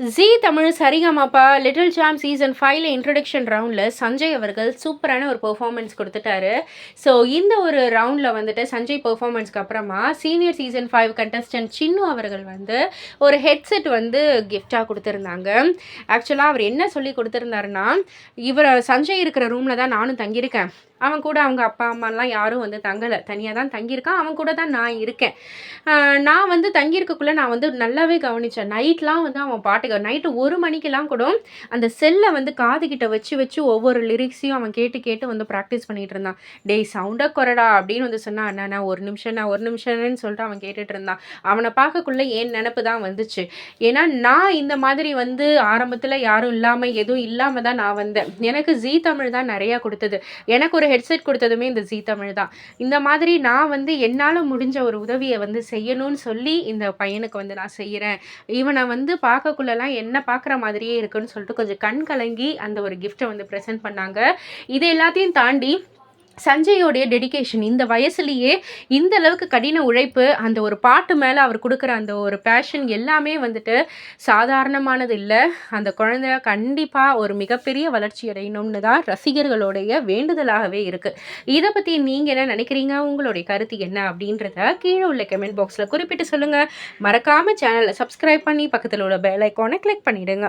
Zee Tamil Sa Re Ga Ma Pa little champs season ஃபைவ்ல introduction ரவுண்டில் சஞ்சய் அவர்கள் சூப்பரான ஒரு பெர்ஃபார்மன்ஸ் கொடுத்துட்டாரு. ஸோ இந்த ஒரு ரவுண்டில் வந்துட்டு சஞ்சய் பெர்ஃபார்மன்ஸ்க்கு அப்புறமா senior season five contestant Chinnu அவர்கள் வந்து ஒரு ஹெட்செட் வந்து கிஃப்டாக கொடுத்துருந்தாங்க. ஆக்சுவலாக அவர் என்ன சொல்லி கொடுத்துருந்தாருன்னா இவர் சஞ்சய் இருக்கிற ரூமில் தான் நானும் தங்கியிருக்கேன். அவன் கூட அவங்க அப்பா அம்மாலாம் யாரும் வந்து தங்கலை. தனியாக தான் தங்கியிருக்கான். அவன் கூட தான் நான் இருக்கேன். நான் வந்து தங்கியிருக்கக்குள்ளே நான் வந்து நல்லாவே கவனித்தேன் நைட்லாம் வந்து அவன் பாட்டுக்கு நைட்டு ஒரு மணிக்கெல்லாம் கூட அந்த செல்லை வந்து காது கிட்ட வச்சு வச்சு ஒவ்வொரு லிரிக்ஸையும் அவன் கேட்டு கேட்டு வந்து ப்ராக்டிஸ் பண்ணிகிட்டு இருந்தான். டேய் சவுண்டாக குறடா அப்படின்னு வந்து சொன்னான் அண்ணா நான் ஒரு நிமிஷம் நான் ஒரு நிமிஷம்னு சொல்லிட்டு அவன் கேட்டுட்டு இருந்தான். அவனை பார்க்கக்குள்ளே என் நினப்பு தான் வந்துச்சு. ஏன்னா நான் இந்த மாதிரி வந்து ஆரம்பத்தில் யாரும் இல்லாமல் எதுவும் இல்லாமல் தான் நான் வந்தேன். எனக்கு ஜீ தமிழ் தான் நிறையா கொடுத்தது. எனக்கு ஒரு ஹெட்செட் கொடுத்ததுமே இந்த ஜீ தமிழ் தான். இந்த மாதிரி நான் வந்து என்னால் முடிஞ்ச ஒரு உதவியை வந்து செய்யணும்னு சொல்லி இந்த பையனுக்கு வந்து நான் செய்கிறேன் இவனை வந்து பார்க்கக்குள்ளலாம் என்ன பார்க்குற மாதிரியே இருக்குன்னு சொல்லிட்டு கொஞ்சம் கண் கலங்கி அந்த ஒரு கிஃப்ட்டை வந்து ப்ரெசென்ட் பண்ணாங்க. இது எல்லாத்தையும் தாண்டி சஞ்சயோடைய டெடிகேஷன் இந்த வயசுலேயே இந்த அளவுக்கு கடின உழைப்பு அந்த ஒரு பாட்டு மேலே அவர் கொடுக்குற அந்த ஒரு பேஷன் எல்லாமே வந்துட்டு சாதாரணமானது இல்லை. அந்த குழந்தை கண்டிப்பாக ஒரு மிகப்பெரிய வளர்ச்சி அடையணும்னு தான் ரசிகர்களுடைய வேண்டுதலாகவே இருக்குது இதை பற்றி நீங்கள் என்ன நினைக்கிறீங்க? உங்களுடைய கருத்து என்ன? அப்படின்றத கீழே உள்ள கமெண்ட் பாக்ஸில் குறிப்பிட்டு சொல்லுங்கள் மறக்காமல் சேனலை சப்ஸ்கிரைப் பண்ணி பக்கத்தில் உள்ள பெல் ஐக்கானை கிளிக் பண்ணிவிடுங்க